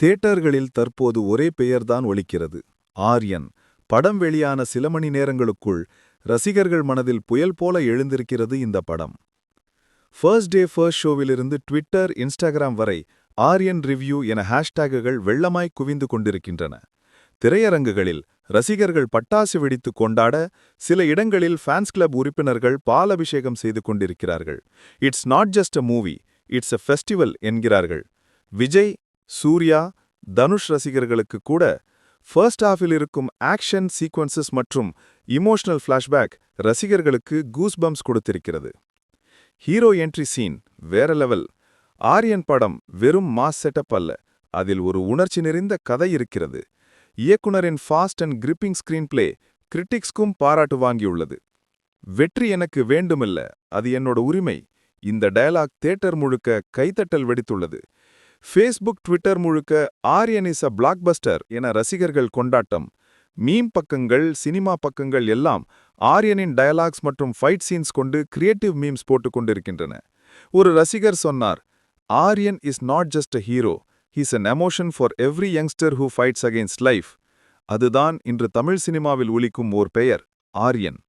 தியேட்டர்களில் தற்போது ஒரே பெயர்தான் ஒலிக்கிறது. ஆரியன் படம் வெளியான சில மணி நேரங்களுக்குள் ரசிகர்கள் மனதில் புயல் போல எழுந்திருக்கிறது இந்த படம். ஃபர்ஸ்ட் டே ஃபர்ஸ்ட் ஷோவிலிருந்து ட்விட்டர் இன்ஸ்டாகிராம் வரை ஆரியன் ரிவ்யூ என ஹேஷ்டேகுகள் வெள்ளமாய் குவிந்து கொண்டிருக்கின்றன. திரையரங்குகளில் ரசிகர்கள் பட்டாசு வெடித்து கொண்டாட சில இடங்களில் ஃபேன்ஸ் கிளப் உறுப்பினர்கள் பாலபிஷேகம் செய்து கொண்டிருக்கிறார்கள். It's not just a movie it's a festival என்கிறார்கள். விஜய் சூர்யா தனுஷ் ரசிகர்களுக்கு கூட ஃபர்ஸ்ட் ஹாஃபில் இருக்கும் ஆக்ஷன் சீக்வன்சஸ் மற்றும் இமோஷனல் ஃப்ளாஷ்பேக் ரசிகர்களுக்கு கூஸ்பம்ஸ் கொடுத்திருக்கிறது. ஹீரோ என்ட்ரி சீன் வேற லெவல் ஆரியன் படம் வெறும் மாஸ் செட்டப் அல்ல அதில் ஒரு உணர்ச்சி நிறைந்த கதை இருக்கிறது. இயக்குனரின் fast and gripping screenplay கிரிட்டிக்ஸ்க்கும் பாராட்டு வாங்கியுள்ளது. வெற்றி எனக்கு வேண்டுமில்ல அது என்னோட உரிமை. இந்த டயலாக் தேட்டர் முழுக்க கைத்தட்டல் வெடித்துள்ளது. ஃபேஸ்புக் ட்விட்டர் முழுக்க ஆரியன் இஸ் அ பிளாக்பஸ்டர் என ரசிகர்கள் கொண்டாட்டம். மீம் பக்கங்கள் சினிமா பக்கங்கள் எல்லாம் ஆரியனின் டயலாக்ஸ் மற்றும் ஃபைட் சீன்ஸ் கொண்டு கிரியேட்டிவ் மீம்ஸ் போட்டுக் கொண்டிருக்கின்றன. ஒரு ரசிகர் சொன்னார் Aryan is not just a hero he's an emotion for every youngster who fights against life அதுதான் இன்று தமிழ் சினிமாவில் ஒலிக்கும் ஓர் பெயர் ஆரியன்.